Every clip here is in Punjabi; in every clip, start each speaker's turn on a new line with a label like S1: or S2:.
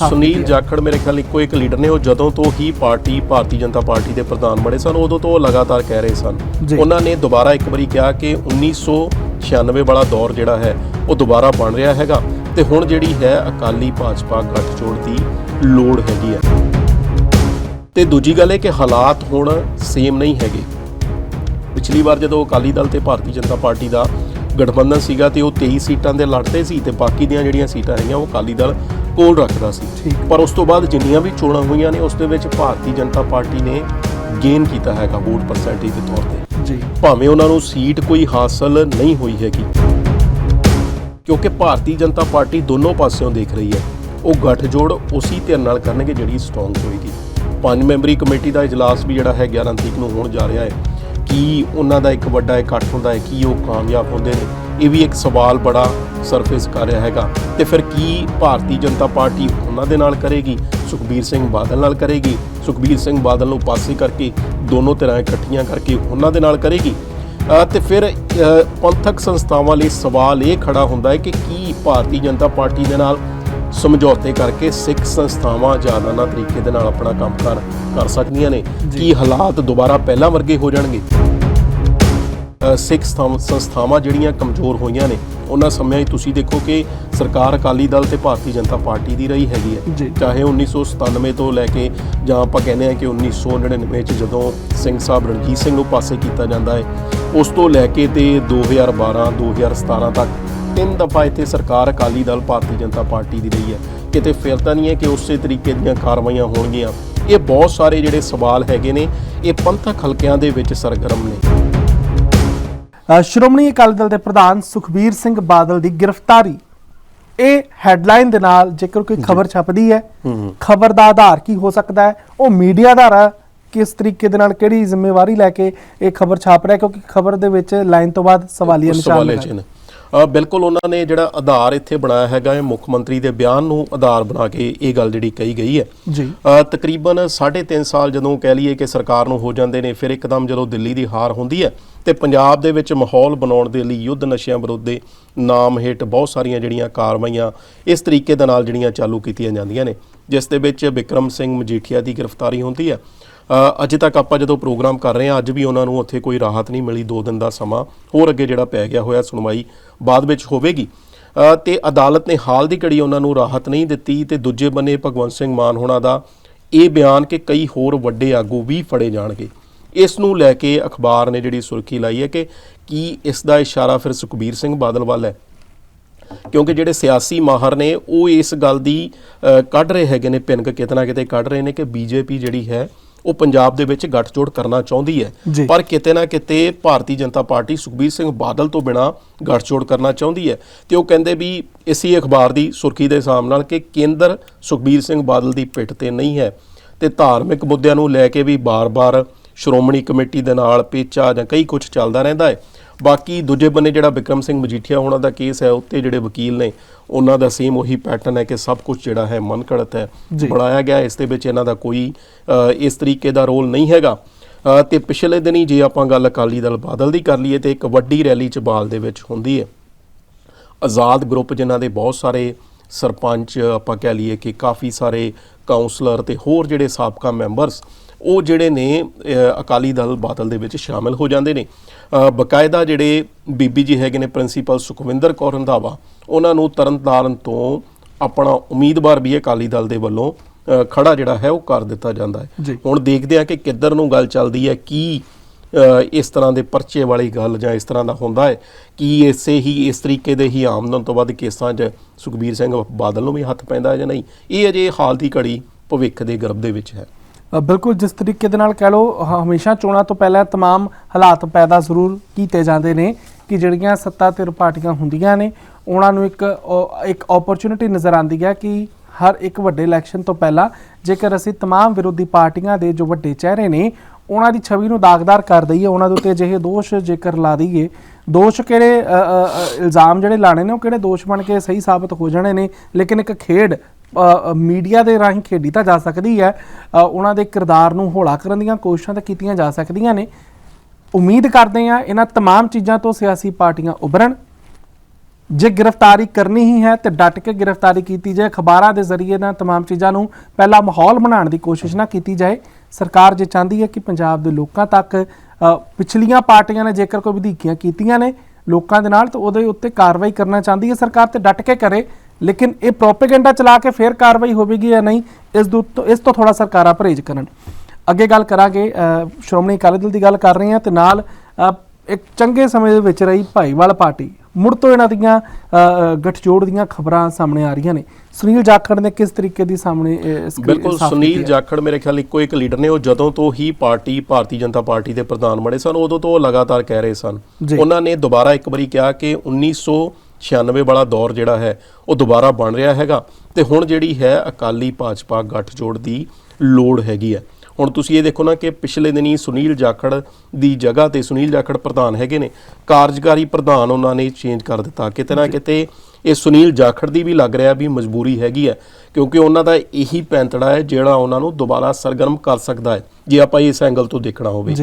S1: ਸੁਨੀਲ ਜਾਖੜ ਮੇਰੇ ਖਿਆਲ ਇੱਕੋ ਇੱਕ ਲੀਡਰ ਨੇ ਉਹ ਜਦੋਂ ਤੋਂ ਹੀ ਪਾਰਟੀ ਭਾਰਤੀ ਜਨਤਾ ਪਾਰਟੀ ਦੇ ਪ੍ਰਧਾਨ ਬਣੇ ਸਨ ਉਦੋਂ ਤੋਂ ਉਹ ਲਗਾਤਾਰ ਕਹਿ ਰਹੇ ਸਨ। ਉਹਨਾਂ ਨੇ ਦੁਬਾਰਾ ਇੱਕ ਵਾਰੀ ਕਿਹਾ ਕਿ 1996 ਵਾਲਾ ਦੌਰ ਜਿਹੜਾ ਹੈ ਉਹ ਦੁਬਾਰਾ ਬਣ ਰਿਹਾ ਹੈਗਾ ਤੇ ਹੁਣ ਜਿਹੜੀ ਹੈ ਅਕਾਲੀ ਭਾਜਪਾ ਗੱਠਜੋੜ ਦੀ ਲੋੜ ਹੈਗੀ ਹੈ। ਤੇ ਦੂਜੀ ਗੱਲ ਇਹ ਕਿ ਹਾਲਾਤ ਹੁਣ ਸੇਮ ਨਹੀਂ ਹੈਗੇ। ਪਿਛਲੀ ਵਾਰ ਜਦੋਂ ਅਕਾਲੀ ਦਲ ਤੇ ਭਾਰਤੀ ਜਨਤਾ ਪਾਰਟੀ ਦਾ ਗਠਬੰਧਨ ਸੀਗਾ ਤੇ ਉਹ 23 ਸੀਟਾਂ ਦੇ ਲੜਦੇ ਸੀ ਤੇ ਬਾਕੀ ਦੀਆਂ ਜਿਹੜੀਆਂ ਸੀਟਾਂ ਹੈਗੀਆਂ ਉਹ ਅਕਾਲੀ ਦਲ ਕੋਲ ਰੱਖਦਾ ਸੀ।
S2: ਠੀਕ।
S1: ਪਰ ਉਸ ਤੋਂ ਬਾਅਦ ਜਿੰਨੀਆਂ ਵੀ ਚੋਣਾਂ ਹੋਈਆਂ ਨੇ ਉਸ ਦੇ ਵਿੱਚ ਭਾਰਤੀ ਜਨਤਾ ਪਾਰਟੀ ਨੇ ਗੇਨ ਕੀਤਾ ਹੈਗਾ ਵੋਟ ਪਰਸੈਂਟੇਜ ਦੇ ਤੌਰ ਤੇ।
S2: ਜੀ।
S1: ਭਾਵੇਂ ਉਹਨਾਂ ਨੂੰ ਸੀਟ ਕੋਈ ਹਾਸਲ ਨਹੀਂ ਹੋਈ ਹੈਗੀ। ਕਿਉਂਕਿ ਭਾਰਤੀ ਜਨਤਾ ਪਾਰਟੀ ਦੋਨੋਂ ਪਾਸਿਓਂ ਦੇਖ ਰਹੀ ਹੈ। ਉਹ ਗੱਠਜੋੜ ਉਸੇ ਧਿਰ ਨਾਲ ਕਰਨਗੇ ਜਿਹੜੀ ਸਟਰੋਂਗ ਹੋਏਗੀ। ਪੰਜ ਮੈਂਬਰੀ ਕਮੇਟੀ ਦਾ ਇਜਲਾਸ ਵੀ ਜਿਹੜਾ ਹੈ 11 ਤਰੀਕ ਨੂੰ ਹੋਣ ਜਾ ਰਿਹਾ ਹੈ। ਕੀ ਉਹਨਾਂ ਦਾ ਇੱਕ ਵੱਡਾ ਇਕੱਠ ਹੁੰਦਾ ਹੈ ਕੀ ਉਹ ਕਾਮਯਾਬ ਹੁੰਦੇ ਨੇ? ਇਹ ਵੀ ਇੱਕ ਸਵਾਲ ਬੜਾ ਸਰਫੇਸ ਕਰ ਰਿਹਾ ਹੈਗਾ। ਤੇ ਫਿਰ ਕੀ ਭਾਰਤੀ ਜਨਤਾ ਪਾਰਟੀ ਉਹਨਾਂ ਦੇ ਨਾਲ ਕਰੇਗੀ? ਸੁਖਬੀਰ ਸਿੰਘ ਬਾਦਲ ਨਾਲ ਕਰੇਗੀ? ਸੁਖਬੀਰ ਸਿੰਘ ਬਾਦਲ ਨੂੰ ਪਾਸੇ ਕਰਕੇ ਦੋਨੋਂ ਧਿਰਾਂ ਇਕੱਠੀਆਂ ਕਰਕੇ ਉਹਨਾਂ ਦੇ ਨਾਲ ਕਰੇਗੀ? ਤੇ ਫਿਰ ਪੰਥਕ ਸੰਸਥਾਵਾਂ ਲਈ ਸਵਾਲ ਇਹ ਖੜਾ ਹੁੰਦਾ ਹੈ ਕਿ ਕੀ ਭਾਰਤੀ ਜਨਤਾ ਪਾਰਟੀ ਦੇ ਨਾਲ ਸਮਝੌਤੇ ਕਰਕੇ ਸਿੱਖ ਸੰਸਥਾਵਾਂ ਜ਼ਿਆਦਾਨਾ ਤਰੀਕੇ ਦੇ ਨਾਲ ਆਪਣਾ ਕੰਮ ਕਰ ਸਕਦੀਆਂ ਨੇ। ਕੀ ਹਾਲਾਤ ਦੁਬਾਰਾ ਪਹਿਲਾਂ ਵਰਗੇ ਹੋ ਜਾਣਗੇ? ਸਿੱਖ ਸੰਸਥਾਵਾਂ- ਜਿਹੜੀਆਂ ਕਮਜ਼ੋਰ ਹੋਈਆਂ ਨੇ ਉਹਨਾਂ ਸਮਿਆਂ 'ਚ ਤੁਸੀਂ ਦੇਖੋ ਕਿ ਸਰਕਾਰ ਅਕਾਲੀ ਦਲ ਤੇ ਭਾਰਤੀ ਜਨਤਾ ਪਾਰਟੀ ਦੀ ਰਹੀ ਹੈਗੀ ਹੈ। ਚਾਹੇ 1997 ਤੋਂ ਲੈ ਕੇ ਜਾਂ ਆਪਾਂ ਕਹਿੰਦੇ ਆ ਕਿ 1999 ਚ ਜਦੋਂ ਸਿੰਘ ਸਾਹਿਬ ਰਣਜੀਤ ਸਿੰਘ ਨੂੰ ਪਾਸੇ ਕੀਤਾ ਜਾਂਦਾ ਹੈ ਉਸ ਤੋਂ ਲੈ ਕੇ ਤੇ 2012 2017 ਤੱਕ ਤਿੰਨ ਦਫਾ ਇੱਥੇ ਸਰਕਾਰ ਅਕਾਲੀ ਦਲ ਭਾਰਤੀ ਜਨਤਾ ਪਾਰਟੀ ਦੀ ਰਹੀ ਹੈ। ਕਿਤੇ ਫਿਰ ਤਾਂ ਨਹੀਂ ਹੈ ਕਿ ਉਸੇ ਤਰੀਕੇ ਦੀਆਂ ਕਾਰਵਾਈਆਂ ਹੋਣਗੀਆਂ। ਇਹ ਬਹੁਤ ਸਾਰੇ ਜਿਹੜੇ ਸਵਾਲ ਹੈਗੇ ਨੇ ਇਹ ਪੰਥਕ ਹਲਕਿਆਂ ਦੇ ਵਿੱਚ ਸਰਗਰਮ ਨੇ।
S2: ਸ਼੍ਰੋਮਣੀ ਅਕਾਲੀ ਦਲ ਦੇ ਪ੍ਰਧਾਨ ਸੁਖਬੀਰ ਸਿੰਘ ਬਾਦਲ ਦੀ ਗ੍ਰਿਫਤਾਰੀ। ਇਹ ਹੈਡਲਾਈਨ ਦੇ ਨਾਲ ਜੇਕਰ ਕੋਈ ਖਬਰ ਛਪਦੀ ਹੈ
S1: ਹੂੰ।
S2: ਖਬਰ ਦਾ ਆਧਾਰ ਕੀ ਹੋ ਸਕਦਾ ਹੈ? ਉਹ ਮੀਡੀਆ ਦਾ ਰਾ ਕਿਸ ਤਰੀਕੇ ਦੇ ਨਾਲ ਕਿਹੜੀ ਜ਼ਿੰਮੇਵਾਰੀ ਲੈ ਕੇ ਇਹ ਖਬਰ ਛਾਪ ਰਿਹਾ ਕਿਉਂਕਿ ਖਬਰ ਦੇ ਵਿੱਚ ਲਾਈਨ ਤੋਂ ਬਾਅਦ ਸਵਾਲੀਆ ਨਿਸ਼ਾਨ
S1: ਅ, ਬਿਲਕੁਲ ਉਹਨਾਂ ਨੇ ਜਿਹੜਾ ਆਧਾਰ ਇੱਥੇ ਬਣਾਇਆ ਹੈਗਾ ਇਹ ਮੁੱਖ ਮੰਤਰੀ ਦੇ ਬਿਆਨ ਨੂੰ ਆਧਾਰ ਬਣਾ ਕੇ ਇਹ ਗੱਲ ਜਿਹੜੀ ਕਹੀ ਗਈ ਹੈ।
S2: ਜੀ।
S1: ਤਕਰੀਬਨ 3.5 ਸਾਲ ਜਦੋਂ ਕਹਿ ਲਈਏ ਕਿ ਸਰਕਾਰ ਨੂੰ ਹੋ ਜਾਂਦੇ ਨੇ ਫਿਰ ਇੱਕਦਮ ਜਦੋਂ ਦਿੱਲੀ ਦੀ ਹਾਰ ਹੁੰਦੀ ਹੈ ਤੇ ਪੰਜਾਬ ਦੇ ਵਿੱਚ ਮਾਹੌਲ ਬਣਾਉਣ ਦੇ ਲਈ ਯੁੱਧ ਨਸ਼ਿਆਂ ਵਿਰੁੱਧ ਦੇ ਨਾਮ ਹੇਠ ਬਹੁਤ ਸਾਰੀਆਂ ਜਿਹੜੀਆਂ ਕਾਰਵਾਈਆਂ ਇਸ ਤਰੀਕੇ ਦੇ ਨਾਲ ਜਿਹੜੀਆਂ ਚਾਲੂ ਕੀਤੀਆਂ ਜਾਂਦੀਆਂ ਨੇ ਜਿਸ ਦੇ ਵਿੱਚ ਵਿਕਰਮ ਸਿੰਘ ਮਜੀਠੀਆ ਦੀ ਗ੍ਰਿਫਤਾਰੀ ਹੁੰਦੀ ਹੈ। ਅਜੇ ਤੱਕ ਆਪਾਂ ਜਦੋਂ ਪ੍ਰੋਗਰਾਮ ਕਰ ਰਹੇ ਹਾਂ ਅੱਜ ਵੀ ਉਹਨਾਂ ਨੂੰ ਉੱਥੇ ਕੋਈ ਰਾਹਤ ਨਹੀਂ ਮਿਲੀ 2 ਦਿਨ ਦਾ ਸਮਾਂ ਹੋਰ ਅੱਗੇ ਜਿਹੜਾ ਪੈ ਗਿਆ ਹੋਇਆ ਸੁਣਵਾਈ ਬਾਅਦ ਵਿੱਚ ਹੋਵੇਗੀ। ਅ, ਤੇ ਅਦਾਲਤ ਨੇ ਹਾਲ ਦੀ ਘੜੀ ਉਹਨਾਂ ਨੂੰ ਰਾਹਤ ਨਹੀਂ ਦਿੱਤੀ ਤੇ ਦੂਜੇ ਬੰਨੇ ਭਗਵੰਤ ਸਿੰਘ ਮਾਨ ਹੋਣਾ ਦਾ ਇਹ ਬਿਆਨ ਕਿ ਕਈ ਹੋਰ ਵੱਡੇ ਆਗੂ ਵੀ ਫੜੇ ਜਾਣਗੇ। ਇਸ ਨੂੰ ਲੈ ਕੇ ਅਖਬਾਰ ਨੇ ਜਿਹੜੀ ਸੁਰਖੀ ਲਾਈ ਹੈ ਕਿ ਕੀ ਇਸ ਦਾ ਇਸ਼ਾਰਾ ਫਿਰ ਸੁਖਬੀਰ ਸਿੰਘ ਬਾਦਲ ਵੱਲ ਹੈ? ਕਿਉਂਕਿ ਜਿਹੜੇ ਸਿਆਸੀ ਮਾਹਰ ਨੇ ਉਹ ਇਸ ਗੱਲ ਦੀ ਕੱਢ ਰਹੇ ਹੈਗੇ ਨੇ ਪਿੰਗ ਕਿਤੇ ਨਾ ਕਿਤੇ ਕੱਢ ਰਹੇ ਨੇ ਕਿ ਬੀਜੇਪੀ ਜਿਹੜੀ ਹੈ ਉਹ ਪੰਜਾਬ ਦੇ ਵਿੱਚ ਗੱਠਜੋੜ ਕਰਨਾ ਚਾਹੁੰਦੀ। ਹੈ। ਪਰ ਕਿਤੇ ਨਾ ਕਿਤੇ ਭਾਰਤੀ ਜਨਤਾ ਪਾਰਟੀ ਸੁਖਬੀਰ ਸਿੰਘ ਬਾਦਲ ਤੋਂ ਬਿਨਾ ਗੱਠਜੋੜ ਕਰਨਾ ਚਾਹੁੰਦੀ ਹੈ। ਤੇ ਉਹ ਕਹਿੰਦੇ ਵੀ ਇਸੇ ਅਖਬਾਰ ਦੀ ਸੁਰਖੀ ਦੇ ਹਿਸਾਬ ਨਾਲ ਕਿ ਕੇਂਦਰ ਸੁਖਬੀਰ ਸਿੰਘ ਬਾਦਲ ਦੀ ਪਿੱਠ ਤੇ ਨਹੀਂ ਹੈ। ਤੇ ਧਾਰਮਿਕ ਮੁੱਦਿਆਂ ਨੂੰ ਲੈ ਕੇ ਵੀ ਬਾਰ-ਬਾਰ ਸ਼੍ਰੋਮਣੀ ਕਮੇਟੀ ਦੇ ਨਾਲ ਪੇਚਾ ਜਾਂ ਕਈ ਕੁਝ ਚੱਲਦਾ ਰਹਿੰਦਾ ਹੈ। ਬਾਕੀ ਦੂਜੇ ਬੰਨੇ ਜਿਹੜਾ ਵਿਕਰਮ ਸਿੰਘ ਮਜੀਠੀਆ ਉਹਨਾਂ ਦਾ ਕੇਸ ਹੈ ਉੱਤੇ ਜਿਹੜੇ ਵਕੀਲ ਨੇ ਉਹਨਾਂ ਦਾ ਸੇਮ ਉਹੀ ਪੈਟਰਨ ਹੈ ਕਿ ਸਭ ਕੁਝ ਜਿਹੜਾ ਹੈ ਮਨਕੜਤ ਹੈ। ਬਣਾਇਆ ਗਿਆ ਇਸ ਦੇ ਵਿੱਚ ਇਹਨਾਂ ਦਾ ਕੋਈ ਇਸ ਤਰੀਕੇ ਦਾ ਰੋਲ ਨਹੀਂ ਹੈਗਾ। ਤੇ ਪਿਛਲੇ ਦਿਨੀ ਜੇ ਆਪਾਂ ਗੱਲ ਅਕਾਲੀ ਦਲ ਬਾਦਲ ਦੀ ਕਰ ਲਈਏ ਤੇ ਇੱਕ ਵੱਡੀ ਰੈਲੀ ਚਬਾਲ ਦੇ ਵਿੱਚ ਹੁੰਦੀ ਹੈ। ਆਜ਼ਾਦ ਗਰੁੱਪ ਜਿਨ੍ਹਾਂ ਦੇ ਬਹੁਤ ਸਾਰੇ ਸਰਪੰਚ ਆਪਾਂ ਕਹਿ ਲਈਏ ਕਿ ਕਾਫੀ ਸਾਰੇ ਕਾਉਂਸਲਰ ਤੇ ਹੋਰ ਜਿਹੜੇ ਸਾਬਕਾ ਮੈਂਬਰਸ ਉਹ ਜਿਹੜੇ ਨੇ ਅਕਾਲੀ ਦਲ ਬਾਦਲ ਦੇ ਵਿੱਚ ਸ਼ਾਮਿਲ ਹੋ ਜਾਂਦੇ ਨੇ। ਬਕਾਇਦਾ ਜਿਹੜੇ ਬੀਬੀ ਜੀ ਹੈਗੇ ਨੇ ਪ੍ਰਿੰਸੀਪਲ ਸੁਖਵਿੰਦਰ ਕੌਰ ਰੰਧਾਵਾ ਉਹਨਾਂ ਨੂੰ ਤਰਨਤਾਰਨ ਤੋਂ ਆਪਣਾ ਉਮੀਦਵਾਰ ਵੀ ਅਕਾਲੀ ਦਲ ਦੇ ਵੱਲੋਂ ਖੜਾ ਜਿਹੜਾ ਹੈ ਉਹ ਕਰ ਦਿੱਤਾ ਜਾਂਦਾ ਹੈ। ਹੁਣ ਦੇਖਦੇ ਆ ਕਿ ਕਿੱਧਰ ਨੂੰ ਗੱਲ ਚੱਲਦੀ ਹੈ ਕੀ ਇਸ ਤਰ੍ਹਾਂ ਦੇ ਪਰਚੇ ਵਾਲੀ ਗੱਲ ਜਾਂ ਇਸ ਤਰ੍ਹਾਂ ਦਾ ਹੁੰਦਾ ਹੈ ਕੀ ਇਸੇ ਹੀ ਇਸ ਤਰੀਕੇ ਦੇ ਹੀ ਆਮਦਨ ਤੋਂ ਵੱਧ ਕੇਸਾਂ 'ਚ ਸੁਖਬੀਰ ਸਿੰਘ ਬਾਦਲ ਨੂੰ ਵੀ ਹੱਥ ਪੈਂਦਾ ਹੈ ਜਾਂ ਨਹੀਂ? ਇਹ ਅਜੇ ਹਾਲ ਦੀ ਘੜੀ ਭਵਿੱਖ ਦੇ ਗਰਭ ਦੇ ਵਿੱਚ ਹੈ।
S2: ਬਿਲਕੁਲ ਜਿਸ ਤਰੀਕੇ ਦੇ ਨਾਲ ਕਹਿ ਲਓ ਹਮੇਸ਼ਾ ਚੋਣਾਂ ਤੋਂ ਪਹਿਲਾਂ ਤਮਾਮ ਹਾਲਾਤ ਪੈਦਾ ਜ਼ਰੂਰ ਕੀਤੇ ਜਾਂਦੇ ਨੇ ਕਿ ਜਿਹੜੀਆਂ ਸੱਤਾ ਧਿਰ ਪਾਰਟੀਆਂ ਹੁੰਦੀਆਂ ਨੇ, ਉਹਨਾਂ ਨੂੰ ਇੱਕ ਇੱਕ ਓਪਰਚੁਨਿਟੀ ਨਜ਼ਰ ਆਉਂਦੀ ਹੈ ਕਿ ਹਰ ਇੱਕ ਵੱਡੇ ਇਲੈਕਸ਼ਨ ਤੋਂ ਪਹਿਲਾਂ ਜੇਕਰ ਅਸੀਂ ਤਮਾਮ ਵਿਰੋਧੀ ਪਾਰਟੀਆਂ ਦੇ ਜੋ ਵੱਡੇ ਚਿਹਰੇ ਨੇ, ਉਹਨਾਂ ਦੀ ਛਵੀ ਨੂੰ ਦਾਗਦਾਰ ਕਰ ਦਈਏ, ਉਹਨਾਂ ਦੇ ਉੱਤੇ ਅਜਿਹੇ ਦੋਸ਼ ਜੇਕਰ ਲਾ ਦਈਏ, ਦੋਸ਼ ਕਿਹੜੇ ਇਲਜ਼ਾਮ ਜਿਹੜੇ ਲਾਣੇ ਨੇ, ਉਹ ਕਿਹੜੇ ਦੋਸ਼ ਬਣ ਕੇ ਸਹੀ ਸਾਬਤ ਹੋ ਜਾਣੇ ਨੇ, ਲੇਕਿਨ ਇੱਕ ਖੇਡ ਮੀਡੀਆ ਦੇ ਰਾਹੀਂ ਖੇਡੀ ਤਾਂ ਜਾ ਸਕਦੀ ਹੈ ਅ, ਉਹਨਾਂ ਦੇ ਕਿਰਦਾਰ ਨੂੰ ਹੌਲਾ ਕਰਨ ਦੀਆਂ ਕੋਸ਼ਿਸ਼ਾਂ ਤਾਂ ਕੀਤੀਆਂ ਜਾ ਸਕਦੀਆਂ ਨੇ ਉਮੀਦ ਕਰਦੇ ਹਾਂ ਇਹਨਾਂ तमाम ਚੀਜ਼ਾਂ ਤੋਂ ਸਿਆਸੀ ਪਾਰਟੀਆਂ ਉਭਰਨ ਜੇ ਗ੍ਰਿਫਤਾਰੀ ਕਰਨੀ ਹੀ ਹੈ ਤੇ ਡਟ ਕੇ ਗ੍ਰਿਫਤਾਰੀ ਕੀਤੀ ਜਾਏ ਅਖਬਾਰਾਂ ਦੇ ਜ਼ਰੀਏ ਨਾਲ तमाम ਚੀਜ਼ਾਂ ਨੂੰ ਪਹਿਲਾ ਮਾਹੌਲ ਬਣਾਉਣ ਦੀ ਕੋਸ਼ਿਸ਼ ਨਾ ਕੀਤੀ ਜਾਏ ਸਰਕਾਰ ਜੇ ਚਾਹੁੰਦੀ ਹੈ ਕਿ ਪੰਜਾਬ ਦੇ ਲੋਕਾਂ ਤੱਕ ਅ, ਪਿਛਲੀਆਂ ਪਾਰਟੀਆਂ ਨੇ ਜੇਕਰ ਕੋਈ ਵਧੀਕੀਆਂ ਕੀਤੀਆਂ ਨੇ ਲੋਕਾਂ ਦੇ ਨਾਲ ਤਾਂ ਉਹਦੇ ਉੱਤੇ ਕਾਰਵਾਈ ਕਰਨਾ ਚਾਹੁੰਦੀ ਹੈ ਸਰਕਾਰ ਤੇ ਡਟ ਕੇ ਕਰੇ ਲੇਕਿਨ ਇਹ ਪ੍ਰੋਪੇਗੈਂਡਾ ਚਲਾ ਕੇ ਫੇਰ ਕਾਰਵਾਈ ਹੋਵੇਗੀ ਜਾਂ ਨਹੀਂ ਇਸ ਤੋਂ ਇਸ ਤੋਂ ਥੋੜਾ ਸਰਕਾਰਾਂ ਪਰਹੇਜ਼ ਕਰਨ ਅੱਗੇ ਗੱਲ ਕਰਾਂਗੇ ਸ਼੍ਰੋਮਣੀ ਅਕਾਲੀ ਦਲ ਦੀ ਗੱਲ ਕਰ ਰਹੇ ਹਾਂ ਤੇ ਨਾਲ ਇੱਕ ਚੰਗੇ ਸਮੇਂ ਦੇ ਵਿੱਚ ਰਹੀ ਭਾਈਵਾਲ ਪਾਰਟੀ ਮੁੜ ਤੋਂ ਇਹਨਾਂ ਦੀਆਂ ਗੱਠਜੋੜ ਦੀਆਂ ਖਬਰਾਂ ਸਾਹਮਣੇ ਆ ਰਹੀਆਂ ਨੇ ਸੁਨੀਲ ਜਾਖੜ ਨੇ ਕਿਸ ਤਰੀਕੇ ਦੀ ਸਾਹਮਣੇ
S1: ਬਿਲਕੁਲ ਸੁਨੀਲ? ਜਾਖੜ ਮੇਰੇ ਖਿਆਲ ਇੱਕੋ ਇੱਕ ਲੀਡਰ ਨੇ ਉਹ ਜਦੋਂ ਤੋਂ ਹੀ ਪਾਰਟੀ ਭਾਰਤੀ ਜਨਤਾ ਪਾਰਟੀ ਦੇ ਪ੍ਰਧਾਨ ਬਣੇ ਸਨ ਉਦੋਂ ਤੋਂ ਉਹ ਲਗਾਤਾਰ ਕਹਿ ਰਹੇ ਸਨ। ਉਹਨਾਂ ਨੇ ਦੁਬਾਰਾ ਇੱਕ ਵਾਰੀ ਕਿਹਾ ਕਿ 1996 ਵਾਲਾ ਦੌਰ ਜਿਹੜਾ ਹੈ ਉਹ ਦੁਬਾਰਾ ਬਣ ਰਿਹਾ ਹੈਗਾ ਤੇ ਹੁਣ ਜਿਹੜੀ ਹੈ ਅਕਾਲੀ ਭਾਜਪਾ ਗੱਠਜੋੜ ਦੀ ਲੋੜ ਹੈਗੀ ਹੈ। ਹੁਣ ਤੁਸੀਂ ਇਹ ਦੇਖੋ ਨਾ ਕਿ ਪਿਛਲੇ ਦਿਨੀ ਸੁਨੀਲ ਜਾਖੜ ਦੀ ਜਗ੍ਹਾ ਤੇ ਸੁਨੀਲ ਜਾਖੜ ਪ੍ਰਧਾਨ ਹੈਗੇ ਨੇ ਕਾਰਜਕਾਰੀ ਪ੍ਰਧਾਨ ਉਹਨਾਂ ਨੇ ਚੇਂਜ ਕਰ ਦਿੱਤਾ। ਕਿਤੇ ਨਾ ਕਿਤੇ ਇਹ ਸੁਨੀਲ ਜਾਖੜ ਦੀ ਵੀ ਲੱਗ ਰਿਹਾ ਵੀ ਮਜਬੂਰੀ ਹੈਗੀ ਹੈ ਕਿਉਂਕਿ ਉਹਨਾਂ ਦਾ ਇਹੀ ਪੈਂਤੜਾ ਹੈ ਜਿਹੜਾ ਉਹਨਾਂ ਨੂੰ ਦੁਬਾਰਾ ਸਰਗਰਮ ਕਰ ਸਕਦਾ ਹੈ ਜੇ ਆਪਾਂ ਇਸ ਐਂਗਲ ਤੋਂ ਦੇਖਣਾ ਹੋਵੇ।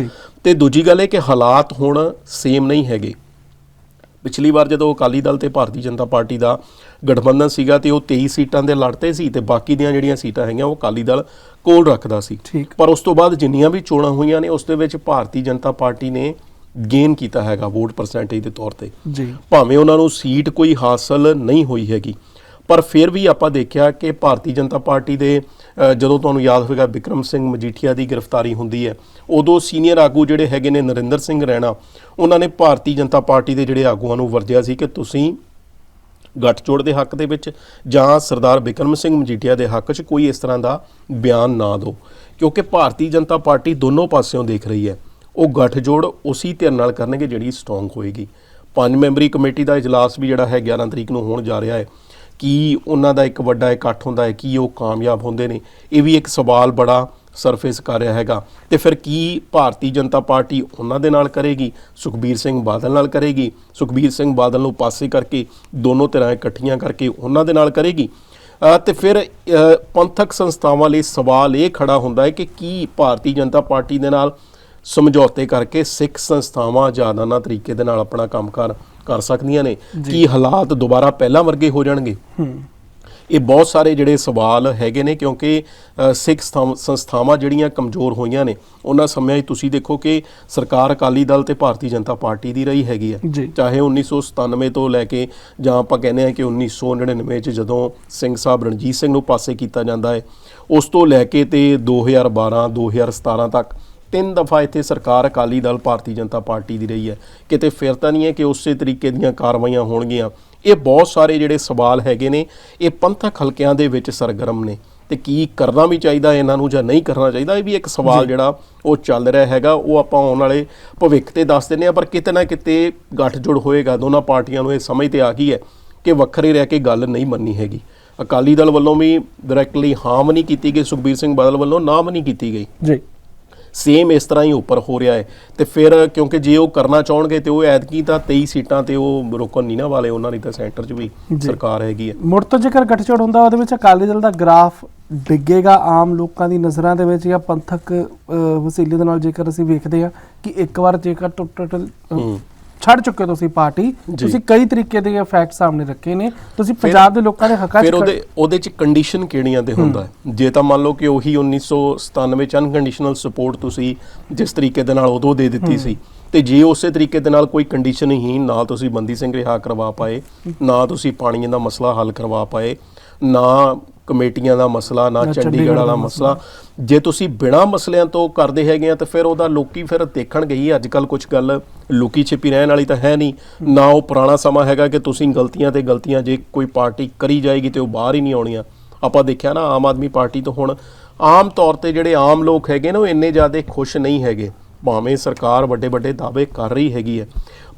S1: ਤੇ ਦੂਜੀ ਗੱਲ ਇਹ ਕਿ ਹਾਲਾਤ ਹੁਣ ਸੇਮ ਨਹੀਂ ਹੈਗੇ। ਪਿਛਲੀ ਵਾਰ ਜਦੋਂ ਅਕਾਲੀ ਦਲ ਤੇ ਭਾਰਤੀ ਜਨਤਾ ਪਾਰਟੀ ਦਾ ਗਠਬੰਧਨ ਸੀਗਾ ਤੇ ਉਹ 23 ਸੀਟਾਂ ਦੇ ਲੜਦੇ ਸੀ ਤੇ ਬਾਕੀ ਦੀਆਂ ਜਿਹੜੀਆਂ ਸੀਟਾਂ ਹੈਗੀਆਂ ਉਹ ਅਕਾਲੀ ਦਲ ਕੋਲ ਰੱਖਦਾ ਸੀ। ਪਰ ਉਸ ਤੋਂ ਬਾਅਦ ਜਿੰਨੀਆਂ ਵੀ ਚੋਣਾਂ ਹੋਈਆਂ ਨੇ ਉਸ ਦੇ ਵਿੱਚ ਭਾਰਤੀ ਜਨਤਾ ਪਾਰਟੀ ਨੇ ਗੇਨ ਕੀਤਾ ਹੈਗਾ ਵੋਟ ਪਰਸੈਂਟੇਜ ਦੇ ਤੌਰ ਤੇ।
S2: ਜੀ।
S1: ਭਾਵੇਂ ਉਹਨਾਂ ਨੂੰ ਸੀਟ ਕੋਈ ਹਾਸਲ ਨਹੀਂ ਹੋਈ ਹੈਗੀ ਪਰ ਫਿਰ ਵੀ ਆਪਾਂ ਦੇਖਿਆ ਕਿ ਭਾਰਤੀ ਜਨਤਾ ਪਾਰਟੀ ਦੇ ਜਦੋਂ ਤੁਹਾਨੂੰ ਯਾਦ ਹੋਵੇਗਾ ਵਿਕਰਮ ਸਿੰਘ ਮਜੀਠੀਆ ਦੀ ਗ੍ਰਿਫਤਾਰੀ ਹੁੰਦੀ ਹੈ, ਉਦੋਂ ਸੀਨੀਅਰ ਆਗੂ ਜਿਹੜੇ ਹੈਗੇ ਨੇ ਨਰਿੰਦਰ ਸਿੰਘ ਰੈਣਾ, ਉਹਨਾਂ ਨੇ ਭਾਰਤੀ ਜਨਤਾ ਪਾਰਟੀ ਦੇ ਜਿਹੜੇ ਆਗੂਆਂ ਨੂੰ ਵਰਜਿਆ ਸੀ ਕਿ ਤੁਸੀਂ ਗੱਠਜੋੜ ਦੇ ਹੱਕ ਦੇ ਵਿੱਚ ਜਾਂ ਸਰਦਾਰ ਬਿਕਰਮ ਸਿੰਘ ਮਜੀਠੀਆ ਦੇ ਹੱਕ 'ਚ ਕੋਈ ਇਸ ਤਰ੍ਹਾਂ ਦਾ ਬਿਆਨ ਨਾ ਦਿਓ। ਕਿਉਂਕਿ ਭਾਰਤੀ ਜਨਤਾ ਪਾਰਟੀ ਦੋਨੋਂ ਪਾਸਿਓਂ ਦੇਖ ਰਹੀ ਹੈ, ਉਹ ਗੱਠਜੋੜ ਉਸੇ ਧਿਰ ਨਾਲ ਕਰਨਗੇ ਜਿਹੜੀ ਸਟਰੋਂਗ ਹੋਏਗੀ। ਪੰਜ ਮੈਂਬਰੀ ਕਮੇਟੀ ਦਾ ਇਜਲਾਸ ਵੀ ਜਿਹੜਾ ਹੈ 11 ਤਰੀਕ ਨੂੰ ਹੋਣ ਜਾ ਰਿਹਾ ਹੈ। ਕੀ ਉਹਨਾਂ ਦਾ ਇੱਕ ਵੱਡਾ ਇਕੱਠ ਹੁੰਦਾ ਹੈ ਕੀ ਉਹ ਕਾਮਯਾਬ ਹੁੰਦੇ ਨੇ? ਇਹ ਵੀ ਇੱਕ ਸਵਾਲ ਬੜਾ ਸਰਫੇਸ ਕਰ ਰਿਹਾ ਹੈਗਾ। ਤੇ ਫਿਰ ਕੀ ਭਾਰਤੀ ਜਨਤਾ ਪਾਰਟੀ ਉਹਨਾਂ ਦੇ ਨਾਲ ਕਰੇਗੀ? ਸੁਖਬੀਰ ਸਿੰਘ ਬਾਦਲ ਨਾਲ ਕਰੇਗੀ? ਸੁਖਬੀਰ ਸਿੰਘ ਬਾਦਲ ਨੂੰ ਪਾਸੇ ਕਰਕੇ ਦੋਨੋਂ ਧਿਰਾਂ ਇਕੱਠੀਆਂ ਕਰਕੇ ਉਹਨਾਂ ਦੇ ਨਾਲ ਕਰੇਗੀ? ਅ, ਤੇ ਫਿਰ ਪੰਥਕ ਸੰਸਥਾਵਾਂ ਲਈ ਸਵਾਲ ਇਹ ਖੜਾ ਹੁੰਦਾ ਹੈ ਕਿ ਕੀ ਭਾਰਤੀ ਜਨਤਾ ਪਾਰਟੀ ਦੇ ਨਾਲ ਸਮਝੌਤੇ ਕਰਕੇ ਸਿੱਖ ਸੰਸਥਾਵਾਂ ਜ਼ਿਆਦਾਨਾ ਤਰੀਕੇ ਦੇ ਨਾਲ ਆਪਣਾ ਕੰਮਕਾਰ ਕਰ ਸਕਦੀਆਂ ਨੇ। ਕੀ ਹਾਲਾਤ ਦੁਬਾਰਾ ਪਹਿਲਾਂ ਵਰਗੇ ਹੋ ਜਾਣਗੇ? ਇਹ ਬਹੁਤ ਸਾਰੇ ਜਿਹੜੇ ਸਵਾਲ ਹੈਗੇ ਨੇ ਕਿਉਂਕਿ ਸਿੱਖ ਸਥਾਵ- ਸੰਸਥਾਵਾਂ ਜਿਹੜੀਆਂ ਕਮਜ਼ੋਰ ਹੋਈਆਂ ਨੇ ਉਹਨਾਂ ਸਮਿਆਂ 'ਚ ਤੁਸੀਂ ਦੇਖੋ ਕਿ ਸਰਕਾਰ ਅਕਾਲੀ ਦਲ ਤੇ ਭਾਰਤੀ ਜਨਤਾ ਪਾਰਟੀ ਦੀ ਰਹੀ ਹੈਗੀ ਹੈ। ਚਾਹੇ 1997 ਤੋਂ ਲੈ ਕੇ ਜਾਂ ਆਪਾਂ ਕਹਿੰਦੇ ਆ ਕਿ 1999 ਚ ਜਦੋਂ ਸਿੰਘ ਸਾਹਿਬ ਰਣਜੀਤ ਸਿੰਘ ਨੂੰ ਪਾਸੇ ਕੀਤਾ ਜਾਂਦਾ ਹੈ ਉਸ ਤੋਂ ਲੈ ਕੇ ਤੇ 2012 2017 ਤੱਕ ਤਿੰਨ ਦਫਾ ਇੱਥੇ ਸਰਕਾਰ ਅਕਾਲੀ ਦਲ ਭਾਰਤੀ ਜਨਤਾ ਪਾਰਟੀ ਦੀ ਰਹੀ ਹੈ। ਕਿਤੇ ਫਿਰ ਤਾਂ ਨਹੀਂ ਹੈ ਕਿ ਉਸੇ ਤਰੀਕੇ ਦੀਆਂ ਕਾਰਵਾਈਆਂ ਹੋਣਗੀਆਂ। ਇਹ ਬਹੁਤ ਸਾਰੇ ਜਿਹੜੇ ਸਵਾਲ ਹੈਗੇ ਨੇ ਇਹ ਪੰਥਕ ਹਲਕਿਆਂ ਦੇ ਵਿੱਚ ਸਰਗਰਮ ਨੇ। ਤੇ ਕੀ ਕਰਨਾ ਵੀ ਚਾਹੀਦਾ ਇਹਨਾਂ ਨੂੰ ਜਾਂ ਨਹੀਂ ਕਰਨਾ ਚਾਹੀਦਾ ਇਹ ਵੀ ਇੱਕ ਸਵਾਲ ਜਿਹੜਾ ਉਹ ਚੱਲ ਰਿਹਾ ਹੈਗਾ। ਉਹ ਆਪਾਂ ਆਉਣ ਵਾਲੇ ਭਵਿੱਖ ਤੇ ਦੱਸ ਦਿੰਦੇ ਆ ਪਰ ਕਿਤੇ ਨਾ ਕਿਤੇ ਗੱਠਜੋੜ ਹੋਏਗਾ। ਦੋਨਾਂ ਪਾਰਟੀਆਂ ਨੂੰ ਇਹ ਸਮਝ ਤੇ ਆ ਗਈ ਹੈ ਕਿ ਵੱਖਰੇ ਰਹਿ ਕੇ ਗੱਲ ਨਹੀਂ ਮੰਨੀ ਹੈਗੀ। ਅਕਾਲੀ ਦਲ ਵੱਲੋਂ ਵੀ ਡਾਇਰੈਕਟਲੀ ਹਾਮ ਨਹੀਂ ਕੀਤੀ ਗਈ। ਸੁਖਬੀਰ ਸਿੰਘ ਬਾਦਲ ਵੱਲੋਂ ਨਾਮ ਨਹੀਂ ਕੀਤੀ ਗਈ।
S2: ਜੀ।
S1: ਸੇਮ ਇਸ ਤਰ੍ਹਾਂ ਹੀ ਉੱਪਰ ਹੋ ਰਿਹਾ ਹੈ ਤੇ ਫਿਰ ਕਿਉਂਕਿ ਜੇ ਉਹ ਕਰਨਾ ਚਾਹਣਗੇ ਤੇ ਉਹ ਐਤਕੀ ਤਾਂ 23 ਸੀਟਾਂ ਤੇ ਉਹ ਰੋਕਣ ਨਹੀਂ ਨਾ ਵਾਲੇ ਉਹਨਾਂ ਦੀ ਤਾਂ ਸੈਂਟਰ 'ਚ ਵੀ। ਸਰਕਾਰ ਹੈਗੀ ਹੈ
S2: ਮੁੜ ਤੋਂ ਜੇਕਰ ਗੱਠਜੋੜ ਹੁੰਦਾ ਉਹਦੇ ਵਿੱਚ ਅਕਾਲੀ ਦਲ ਦਾ ਗ੍ਰਾਫ ਡਿੱਗੇਗਾ ਆਮ ਲੋਕਾਂ ਦੀ ਨਜ਼ਰਾਂ ਦੇ ਵਿੱਚ ਜਾਂ ਪੰਥਕ ਵਸੀਲੇ ਦੇ ਨਾਲ ਜੇਕਰ ਅਸੀਂ ਵੇਖਦੇ ਆ ਕਿ ਇੱਕ ਵਾਰ ਜੇਕਰ ਟੋਟਲ। ਛੱਡ ਚੁੱਕੇ ਹੋ ਤੁਸੀਂ ਪਾਰਟੀ। ਤੁਸੀਂ ਕਈ ਤਰੀਕੇ ਦੇ ਫੈਕਟ ਸਾਹਮਣੇ ਰੱਖੇ ਨੇ। ਤੁਸੀਂ ਪੰਜਾਬ ਦੇ ਲੋਕਾਂ ਦੇ ਹੱਕਾਂ 'ਚ
S1: ਫਿਰ ਉਹਦੇ ਉਹਦੇ ਚ ਕੰਡੀਸ਼ਨ ਕਿਹੜੀਆਂ ਤੇ ਹੁੰਦਾ ਹੈ? ਜੇ ਤਾਂ ਮੰਨ ਲਓ ਕਿ ਉਹੀ 1997 ਚ ਅਨਕੰਡੀਸ਼ਨਲ ਸਪੋਰਟ ਤੁਸੀਂ ਜਿਸ ਤਰੀਕੇ ਦੇ ਨਾਲ ਉਦੋਂ ਦੇ ਦਿੱਤੀ ਸੀ। ਤੇ ਜੇ ਉਸੇ ਤਰੀਕੇ ਦੇ ਨਾਲ ਕੋਈ ਕੰਡੀਸ਼ਨ ਹੀ ਨਾ ਤੁਸੀਂ ਬੰਦੀ ਸਿੰਘ ਰਿਹਾ ਕਰਵਾ ਪਾਏ ਨਾ ਤੁਸੀਂ ਪਾਣੀਆਂ ਦਾ ਮਸਲਾ ਹੱਲ ਕਰਵਾ ਪਾਏ ਨਾ ਕਮੇਟੀਆਂ ਦਾ ਮਸਲਾ ਨਾ
S2: ਨਾ
S1: ਚੰਡੀਗੜ੍ਹ ਵਾਲਾ ਮਸਲਾ ਜੇ ਤੁਸੀਂ ਬਿਨਾਂ ਮਸਲਿਆਂ ਤੋਂ ਕਰਦੇ ਹੈਗੇ ਆ ਤਾਂ ਫਿਰ ਉਹਦਾ ਲੋਕੀ ਫਿਰ ਦੇਖਣਗੇ ਹੀ। ਅੱਜ ਕੱਲ ਕੁਝ ਗੱਲ ਲੁਕੀ ਛਿਪੀ ਰਹਿਣ ਵਾਲੀ ਤਾਂ ਹੈ ਨਹੀਂ। ਨਾ ਉਹ ਪੁਰਾਣਾ ਸਮਾਂ ਹੈਗਾ ਕਿ ਤੁਸੀਂ ਗਲਤੀਆਂ ਤੇ ਗਲਤੀਆਂ ਜੇ ਕੋਈ ਪਾਰਟੀ ਕਰੀ ਜਾਏਗੀ ਤੇ ਉਹ ਬਾਹਰ ਹੀ ਨਹੀਂ ਆਉਣੀਆਂ। ਆਪਾਂ ਦੇਖਿਆ ਨਾ ਆਮ ਆਦਮੀ ਪਾਰਟੀ ਤੋਂ ਹੁਣ ਆਮ ਤੌਰ ਤੇ ਜਿਹੜੇ ਆਮ ਲੋਕ ਹੈਗੇ ਨੇ ਉਹ ਇੰਨੇ ਜ਼ਿਆਦਾ ਖੁਸ਼ ਨਹੀਂ ਹੈਗੇ। ਭਾਵੇਂ ਸਰਕਾਰ ਵੱਡੇ ਵੱਡੇ ਦਾਅਵੇ ਕਰ ਰਹੀ ਹੈਗੀ ਹੈ,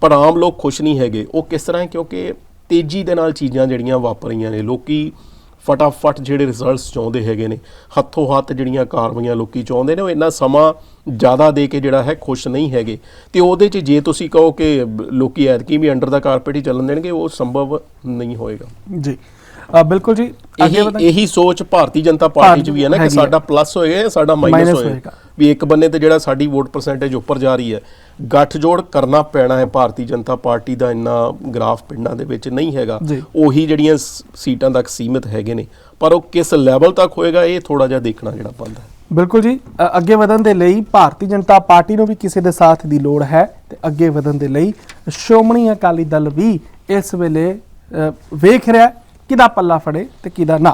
S1: ਪਰ ਆਮ ਲੋਕ ਖੁਸ਼ ਨਹੀਂ ਹੈਗੇ। ਉਹ ਕਿਸ ਤਰ੍ਹਾਂ ਕਿਉਂਕਿ ਤੇਜ਼ੀ ਦੇ ਨਾਲ ਚੀਜ਼ਾਂ ਜਿਹੜੀਆਂ ਵਾਪਰ ਰਹੀਆਂ ਨੇ, ਲੋਕੀ ਫਟਾਫਟ ਜਿਹੜੇ ਰਿਜ਼ਲਟਸ ਚਾਹੁੰਦੇ ਹੈਗੇ ਨੇ, ਹੱਥੋਂ ਹੱਥ ਜਿਹੜੀਆਂ ਕਾਰਵਾਈਆਂ ਲੋਕੀ ਚਾਹੁੰਦੇ ਨੇ, ਉਹ ਇੰਨਾ ਸਮਾਂ ਜ਼ਿਆਦਾ ਦੇ ਕੇ ਜਿਹੜਾ ਹੈ ਖੁਸ਼ ਨਹੀਂ ਹੈਗੇ। ਤੇ ਉਹਦੇ 'ਚ ਜੇ ਤੁਸੀਂ ਕਹੋ ਕਿ ਬ- ਲੋਕੀ ਐਤਕੀ ਵੀ ਅੰਡਰ ਦਾ ਕਾਰਪੇਟ ਹੀ ਚੱਲਣ ਦੇਣਗੇ, ਉਹ ਸੰਭਵ ਨਹੀਂ ਹੋਏਗਾ।
S2: ਜੀ। ਬਿਲਕੁਲ ਜੀ ਅੱਗੇ
S1: ਇਹੀ
S2: ਵਧਾਂਗੇ
S1: ਇਹੀ ਸੋਚ ਭਾਰਤੀ ਜਨਤਾ ਪਾਰਟੀ 'ਚ ਵੀ ਹੈ ਨਾ ਕਿ
S2: ਹੈਗੀ ਹੈ।
S1: ਸਾਡਾ ਪਲੱਸ ਹੋਏਗਾ ਜਾਂ ਸਾਡਾ ਮਾਈਨਸ
S2: Minus
S1: ਹੋਏਗਾ
S2: ਹੋਏਗਾ।
S1: ਵੀ ਇੱਕ ਬੰਨੇ ਤੇ ਜਿਹੜਾ ਸਾਡੀ ਵੋਟ ਪਰਸੈਂਟੇਜ ਉੱਪਰ ਜਾ ਰਹੀ ਹੈ ਗੱਠਜੋੜ ਕਰਨਾ ਪੈਣਾ ਹੈ ਭਾਰਤੀ ਜਨਤਾ ਪਾਰਟੀ ਦਾ ਇੰਨਾ ਗ੍ਰਾਫ ਪਿੰਡਾਂ ਦੇ ਵਿੱਚ ਨਹੀਂ ਹੈਗਾ
S2: ਜੀ।
S1: ਉਹੀ ਜਿਹੜੀਆਂ ਸ- ਸੀਟਾਂ ਤੱਕ ਸੀਮਿਤ ਹੈਗੇ ਨੇ ਪਰ ਉਹ ਕਿਸ ਲੈਵਲ ਤੱਕ ਹੋਏਗਾ ਇਹ ਥੋੜਾ ਜਿਹਾ ਦੇਖਣਾ ਜਿਹੜਾ ਹੈ
S2: ਬਿਲਕੁਲ ਜੀ ਅ- ਅੱਗੇ ਵਧਣ ਦੇ ਲਈ ਭਾਰਤੀ ਜਨਤਾ ਪਾਰਟੀ ਨੂੰ ਵੀ ਕਿਸੇ ਦੇ ਸਾਥ ਦੀ ਲੋੜ ਹੈ ਤੇ ਅੱਗੇ ਵਧਣ ਦੇ ਲਈ ਸ਼੍ਰੋਮਣੀ ਅਕਾਲੀ ਦਲ ਵੀ ਇਸ ਵੇਲੇ ਅ, ਵੇਖ ਰਿਹਾ ਕਿਹਦਾ ਪੱਲਾ ਫੜੇ ਤੇ ਕਿਹਦਾ ਨਾ।